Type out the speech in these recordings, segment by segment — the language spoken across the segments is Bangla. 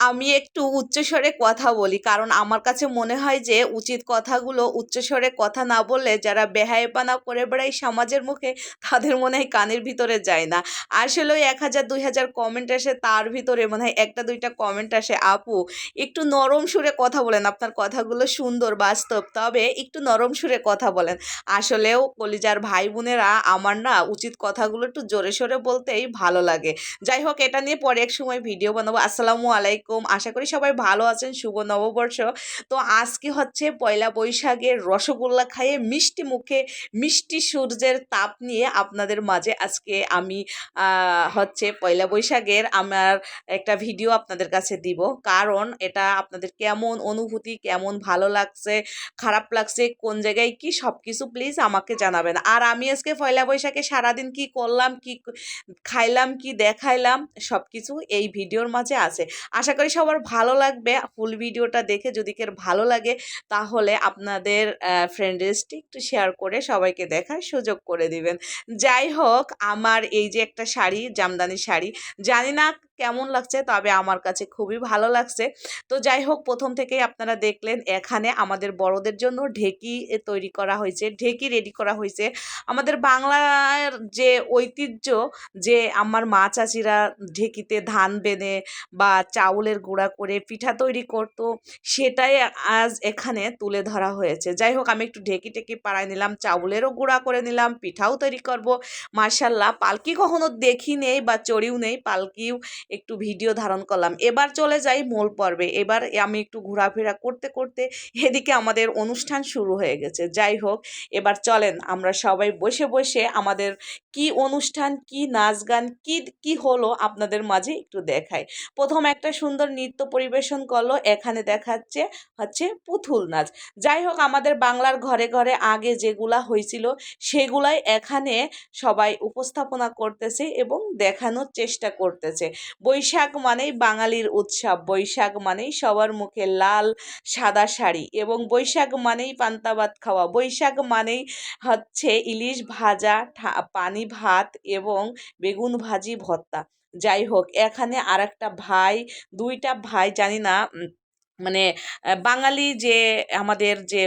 আমি একটু উচ্চস্বরে কথা বলি, কারণ আমার কাছে মনে হয় যে উচিত কথাগুলো উচ্চস্বরে কথা না বললে যারা বেহায়পানা করে বেড়ায় সমাজের মুখে তাদের মনে হয় কানের ভিতরে যায় না। আসলে ওই এক হাজার দুই হাজার কমেন্ট আসে, তার ভিতরে মনে হয় একটা, দুইটা কমেন্ট আসে, আপু, একটু নরম সুরে কথা বলেন, আপনার কথাগুলো সুন্দর, বাস্তব। তবে একটু নরম সুরে কথা বলেন। আসলেও কলিজার ভাই বোনেরা আমার না উচিত কথাগুলো একটু জোরে সোরে বলতেই ভালো লাগে। যাই হোক, এটা নিয়ে পরে এক সময় ভিডিও বানাবো। আসসালামু আলাইকুম। আশা করি সবাই ভালো আছেন, শুভ নববর্ষ। তো আজকে হচ্ছে পয়লা বৈশাখের রসগোল্লা খাইয়ে মিষ্টি মুখে মিষ্টি সূর্যের তাপ নিয়ে আপনাদের মাঝে আজকে আমি হচ্ছে পয়লা বৈশাখের আমার একটা ভিডিও আপনাদের কাছে দিব। কারণ এটা আপনাদের কেমন অনুভূতি, কেমন ভালো লাগছে, খারাপ লাগছে, কোন জায়গায় কি সব কিছু প্লিজ আমাকে জানাবেন। আর আমি আজকে পয়লা বৈশাখে সারাদিন কি করলাম, কি খাইলাম, কি দেখাইলাম সব কিছু এই ভিডিওর মাঝে আছে। আশা করি সবার ভালো লাগবে। ফুল ভিডিওটা দেখে যদি কেউ ভালো লাগে তাহলে আপনাদের ফ্রেন্ড লিস্টে একটু শেয়ার করে সবাইকে দেখার সুযোগ করে দিবেন। যাই হোক, আমার এই যে একটা শাড়ি জামদানি শাড়ি, জানি না কেমন লাগছে তবে আমার কাছে খুবই ভালো লাগছে। তো যাই হোক, প্রথম থেকেই আপনারা দেখলেন এখানে আমাদের বড়দের জন্য ঢেকি তৈরি করা হয়েছে, ঢেকি রেডি করা হয়েছে। আমাদের বাংলার যে ঐতিহ্য যে আমার মা চাচিরা ঢেকিতে ধান বেঁধে বা চাউলের গুঁড়া করে পিঠা তৈরি করতো, সেটাই আজ এখানে তুলে ধরা হয়েছে। যাই হোক, আমি একটু ঢেকি টেকি পাড়াই নিলাম, চাউলেরও গুঁড়া করে নিলাম, পিঠাও তৈরি করব। মার্শাল্লাহ পালকি কখনো দেখি নেই বা চড়িও নেই পালকিও একটু ভিডিও ধারণ করলাম। এবার চলে যাই মূল পর্বে। এবার আমি একটু ঘোরাফেরা করতে করতে এদিকে আমাদের অনুষ্ঠান শুরু হয়ে গেছে। যাই হোক, এবার চলেন আমরা সবাই বসে বসে আমাদের কি অনুষ্ঠান, কি নাচ গান, কি কি হলো আপনাদের মাঝে একটু দেখাই। প্রথম একটা সুন্দর নৃত্য পরিবেশন করল। এখানে দেখাচ্ছে হচ্ছে পুতুল নাচ। যাই হোক, আমাদের বাংলার ঘরে ঘরে আগে যেগুলা হয়েছিল সেগুলাই এখানে সবাই উপস্থাপনা করতেছে এবং দেখানোর চেষ্টা করতেছে। বৈশাখ মানেই বাঙালির উৎসব। বৈশাখ মানেই সবার মুখে লাল, সাদা শাড়ি এবং বৈশাখ মানেই পান্তা ভাত খাওয়া। বৈশাখ মানেই হচ্ছে ইলিশ ভাজা পানি ভাত এবং বেগুন ভাজি ভর্তা। যাই হোক, এখানে আর একটা ভাই, দুইটা ভাই, জানি না মানে বাঙালি যে, আমাদের যে,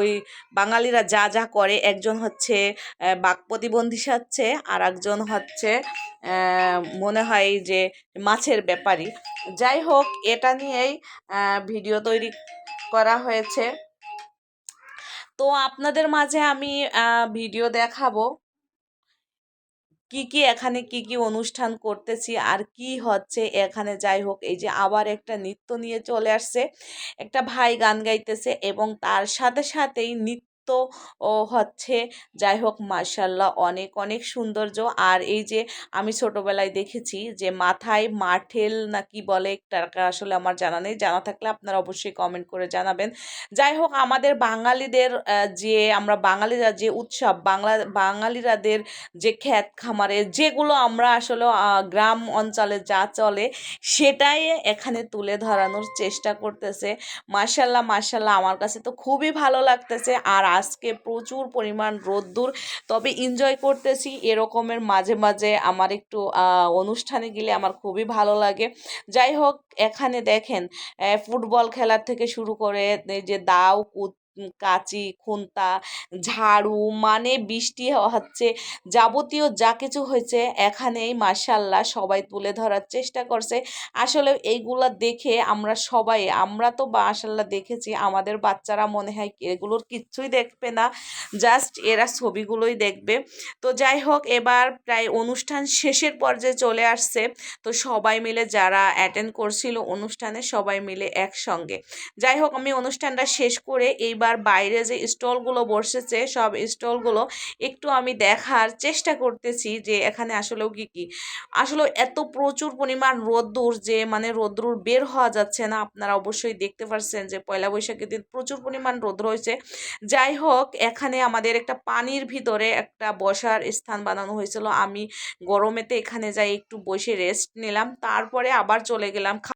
ওই বাঙালিরা যা যা করে, একজন হচ্ছে বাক প্রতিবন্ধী সাচ্ছে আর একজন হচ্ছে মনে হয় যে মাছের ব্যাপারী যাই হোক, এটা নিয়েই ভিডিও তৈরি করা হয়েছে। তো আপনাদের মাঝে আমি ভিডিও দেখাবো। কি কি এখানে কি কি অনুষ্ঠান করতেছি, আর কি হচ্ছে এখানে। যাই হোক, এই যে আবার একটা নৃত্য নিয়ে চলে আসছে। একটা ভাই গান গাইতেছে এবং তার সাথে সাথেই নৃত্য ও হচ্ছে, যাই হোক মার্শাল্লাহ অনেক অনেক সৌন্দর্য। আর এই যে আমি ছোটবেলায় দেখেছি যে মাথায় মাঠেল না কি বলে টাকা আসলে আমার জানা নেই। জানা থাকলে আপনারা অবশ্যই কমেন্ট করে জানাবেন। যাই হোক আমাদের বাঙালিদের যে আমরা বাঙালিরা যে উৎসব, বাংলা, বাঙালিরাদের যে খ্যাত খামারে যেগুলো আমরা আসলে গ্রাম অঞ্চলে যা চলে সেটাই এখানে তুলে ধরানোর চেষ্টা করতেছে। মার্শাল্লাহ মার্শাল্লাহ আমার কাছে তো খুবই ভালো লাগতেছে। আর আজকে প্রচুর পরিমাণ রোদ্দুর, তবে এনজয় করতেছি। এরকমের মাঝে মাঝে আমার একটু অনুষ্ঠানে গেলে আমার খুবই ভালো লাগে। যাই হোক, এখানে দেখেন ফুটবল খেলার থেকে শুরু করে যে দাও কুদ কাঁচি, খুন্তা, ঝাড়ু মানে বৃষ্টি হচ্ছে। যাবতীয় যা কিছু হয়েছে এখানেই মার্শাল্লাহ সবাই তুলে ধরার চেষ্টা করছে। আসলে এইগুলা দেখে আমরা সবাই, আমরা তো মার্শাল্লাহ দেখেছি, আমাদের বাচ্চারা মনে হয় এগুলোর কিচ্ছুই দেখবে না, জাস্ট এরা ছবিগুলোই দেখবে। তো যাই হোক, এবার প্রায় অনুষ্ঠান শেষের পর্যায়ে চলে আসছে। তো সবাই মিলে যারা অ্যাটেন্ড করছিল অনুষ্ঠানে সবাই মিলে একসঙ্গে। যাই হোক, আমি অনুষ্ঠানটা শেষ করে এইবার বাইরে যে স্টলগুলো বসেছে, সব স্টলগুলো একটু আমি দেখার চেষ্টা করতেছি যে এখানে আসলেও কি কি। আসলে এত প্রচুর পরিমাণ রোদ্দুর যে মানে রোদ্দুর বের হওয়া যাচ্ছে না, আপনারা অবশ্যই দেখতে পাচ্ছেন যে পয়লা বৈশাখের দিন প্রচুর পরিমাণ রোদ রয়েছে যাই হোক, এখানে আমাদের একটা পানির ভিতরে একটা বসার স্থান বানানো হয়েছিল। আমি গরমেতে এখানে যাই একটু বসে রেস্ট নিলাম, তারপরে আবার চলে গেলাম